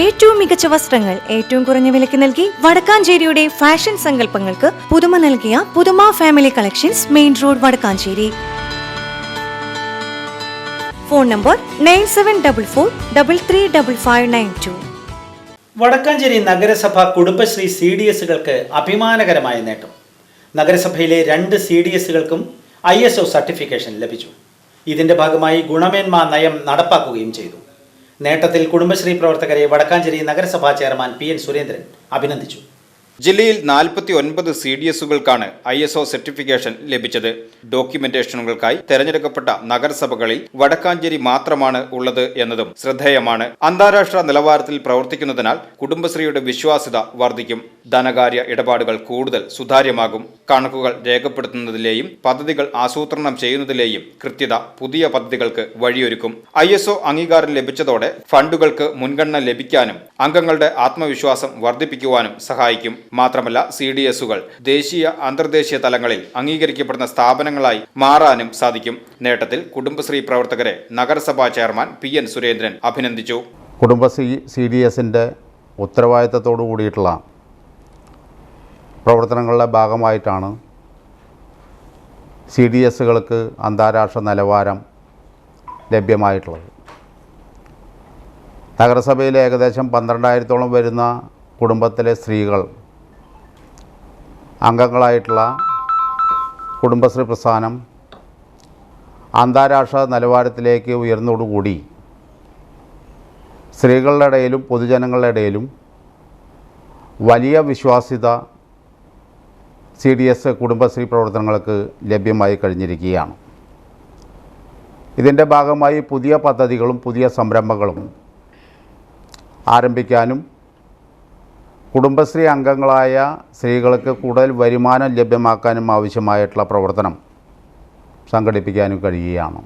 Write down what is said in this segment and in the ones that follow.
ഏറ്റവും മികച്ച വസ്ത്രങ്ങൾ ഏറ്റവും കുറഞ്ഞ വിലയ്ക്ക് നൽകി വടക്കാഞ്ചേരിയുടെ ഫാഷൻ സങ്കല്പങ്ങൾക്ക് പുതുമ നൽകിയ പുതുമ family collections main road Vadakkanchery. Phone number nine seven double four double three double five nine two Vadakkanchery നഗരസഭ കുടുംബശ്രീ സി ഡി എസുകൾക്ക് അഭിമാനകരമായ നേട്ടം. നഗരസഭയിലെ രണ്ട് സി ഡി എസുകൾക്കും ഐ എസ് ഒ സർട്ടിഫിക്കേഷൻ ലഭിച്ചു. ഇതിന്റെ ഭാഗമായി ഗുണമേന്മ നയം നടപ്പാക്കുകയും ചെയ്തു. നേട്ടത്തിൽ കുടുംബശ്രീ പ്രവർത്തകരെ വടക്കാഞ്ചേരി നഗരസഭാ ചെയർമാൻ പി എൻ സുരേന്ദ്രൻ അഭിനന്ദിച്ചു ജില്ലയിൽ നാൽപ്പത്തി ഒൻപത് സി ഡി എസുകൾക്കാണ് ഐ എസ് ഒ സർട്ടിഫിക്കേഷൻ ലഭിച്ചത്. ഡോക്യുമെന്റേഷനുകൾക്കായി തെരഞ്ഞെടുക്കപ്പെട്ട നഗരസഭകളിൽ വടക്കാഞ്ചേരി മാത്രമാണ് ഉള്ളത് എന്നതും ശ്രദ്ധേയമാണ്. അന്താരാഷ്ട്ര നിലവാരത്തിൽ പ്രവർത്തിക്കുന്നതിനാൽ കുടുംബശ്രീയുടെ വിശ്വാസ്യത വർദ്ധിക്കും. ധനകാര്യ ഇടപാടുകൾ കൂടുതൽ സുതാര്യമാകും. കണക്കുകൾ രേഖപ്പെടുത്തുന്നതിലെയും പദ്ധതികൾ ആസൂത്രണം ചെയ്യുന്നതിലെയും കൃത്യത പുതിയ പദ്ധതികൾക്ക് വഴിയൊരുക്കും. ഐ എസ് ഒ അംഗീകാരം ലഭിച്ചതോടെ ഫണ്ടുകൾക്ക് മുൻഗണന ലഭിക്കാനും അംഗങ്ങളുടെ ആത്മവിശ്വാസം വർദ്ധിപ്പിക്കുവാനും സഹായിക്കും. മാത്രമല്ല സി ഡി എസുകൾ ദേശീയ അന്തർദേശീയ തലങ്ങളിൽ അംഗീകരിക്കപ്പെടുന്ന സ്ഥാപനങ്ങളായി മാറാനും സാധിക്കും. നേട്ടത്തിൽ കുടുംബശ്രീ പ്രവർത്തകരെ നഗരസഭാ ചെയർമാൻ പി എൻ സുരേന്ദ്രൻ അഭിനന്ദിച്ചു. കുടുംബശ്രീ സി ഡി എസിന്റെ ഉത്തരവാദിത്തത്തോടു കൂടിയിട്ടുള്ള പ്രവർത്തനങ്ങളുടെ ഭാഗമായിട്ടാണ് സി ഡി എസുകൾക്ക് അന്താരാഷ്ട്ര നിലവാരം ലഭ്യമായിട്ടുള്ളത്. നഗരസഭയിൽ ഏകദേശം പന്ത്രണ്ടായിരത്തോളം വരുന്ന കുടുംബത്തിലെ സ്ത്രീകൾ അംഗങ്ങളായിട്ടുള്ള കുടുംബശ്രീ പ്രസ്ഥാനം അന്താരാഷ്ട്ര നിലവാരത്തിലേക്ക് ഉയർന്നതോടുകൂടി സ്ത്രീകളുടെ ഇടയിലും പൊതുജനങ്ങളുടെ ഇടയിലും വലിയ വിശ്വാസ്യത സി ഡി എസ് കുടുംബശ്രീ പ്രവർത്തനങ്ങൾക്ക് ലഭ്യമായി കഴിഞ്ഞിരിക്കുകയാണ്. ഇതിന്റെ ഭാഗമായി പുതിയ പദ്ധതികളും പുതിയ സംരംഭങ്ങളും ആരംഭിക്കാനും കുടുംബശ്രീ അംഗങ്ങളായ സ്ത്രീകൾക്ക് കൂടുതൽ വരുമാനം ലഭ്യമാക്കാനും ആവശ്യമായിട്ടുള്ള പ്രവർത്തനം സംഘടിപ്പിക്കാനും കഴിയുകയാണ്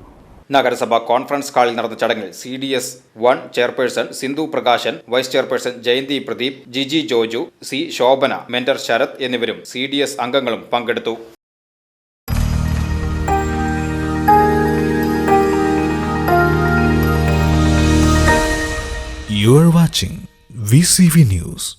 നഗരസഭ കോൺഫറൻസ് ഹാളിൽ നടന്ന ചടങ്ങിൽ C D S one chairperson Sindhu Prakashan vice chairperson Jayanthi Pradeep Jiji Joju C Shobhana mentor Sarath എന്നിവരും സി ഡി എസ് അംഗങ്ങളും പങ്കെടുത്തു You are watching VCV News.